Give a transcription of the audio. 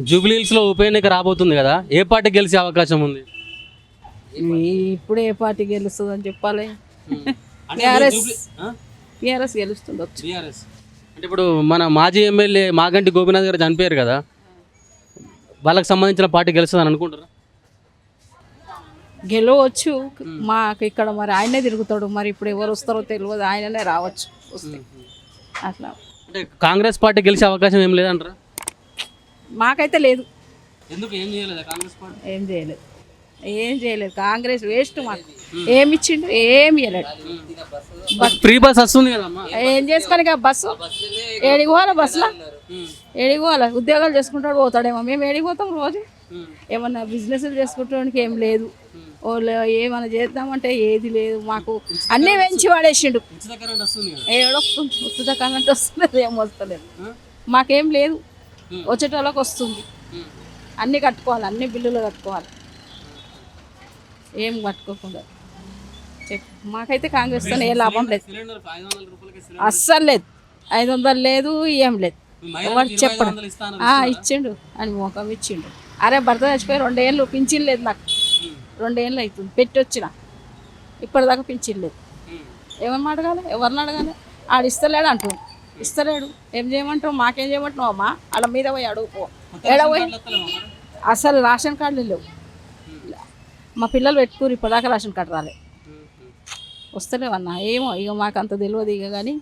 జూబ్లీహిల్స్లో ఉప ఎన్నిక రాబోతుంది కదా? ఏ పార్టీ గెలిచే అవకాశం ఉంది? ఇప్పుడు ఏ పార్టీ గెలుస్తుందని చెప్పాలి. అంటే TRS. జూబ్లీ- ఆ? టీఆర్ఎస్ గెలుస్తుండొచ్చు టీఆర్ఎస్. అంటే ఇప్పుడు మన మాజీ ఎమ్మెల్యే మాగంటి గోపీనాథ్ గారు చనిపోయారు కదా? వాళ్ళకి సంబంధించిన పార్టీ గెలుస్తుందని అనుకుంటారా గెలవచ్చు. మాకు ఇక్కడ మరి ఆయనే తిరుగుతాడు. మరి ఇప్పుడు ఎవరు వస్తారో తెలియదు. ఆయననే రావచ్చు. వస్తే. అట్లా. అంటే కాంగ్రెస్ పార్టీ గెలిచే అవకాశం ఏం లేదంటారా? మాకైతే లేదు. ఎందుకు ఏం చేయలేదా కాంగ్రెస్ పార్టీ? ఏం చేయలేదు. ఏం చేయలేదు. కాంగ్రెస్ వేస్ట్ మాకు. ఏమి ఇచ్చిండు ఏమి ఇవ్వలేడు ఫ్రీ బస్ వస్తుంది కదమ్మా? ఏం చేసుకొని బస్సు? ఏడికి పోవాలి బస్సులో? ఏడికి పోవాలి? ఉద్యోగాలు చేసుకుంటాడు పోతాడేమో. మేము ఏడికి పోతాం రోజు? ఏమన్నా బిజినెస్ చేసుకుంటానికి ఏం లేదు. వాళ్ళు ఏమన్నా చేద్దామంటే ఏది లేదు. మాకు అన్నీ పెంచి కదా? ఏడొస్తుంది ఉచిత కరెంట్ వస్తుంది. ఏం వస్తలేదు. మాకేం లేదు. వచ్చేటోళ్ళకి వస్తుంది అన్నీ కట్టుకోవాలి అన్ని బిల్లులు కట్టుకోవాలి. ఏం కట్టుకోకుండా. చెప్పు. మాకైతే కాంగ్రెస్ ఏ లాభం లేదు. అస్సలు లేదు. ఐదు వందలు లేదు ఏం లేదు. ఎవరు చెప్పడు. ఇచ్చిండు. అని మోకం ఇచ్చిండు. అరే భర్త చచ్చిపోయి రెండేళ్ళు పింఛన్ లేదు నాకు. రెండేళ్ళు అవుతుంది. పెట్టి వచ్చిన. ఇప్పటిదాకా పింఛన్ లేదు. ఏమన్నా అడగాలి? ఎవరిని అడగాలి? ఆడు ఇస్తలేడు అంటాడు ఇస్తలేడు. ఏం చేయమంటావు? మాకేం చేయమంటున్నావు అమ్మా? వాళ్ళ మీద పోయి అడుగుపో. ఏడ పోయి? అసలు రేషన్ కార్డులు లేవు. మా పిల్లలు పెట్టుకుని ఇప్పటిదాకా రేషన్ కార్డు రాలే. వస్తలేవన్నా? ఏమో ఇక మాకు అంత తెలియదు ఇక కానీ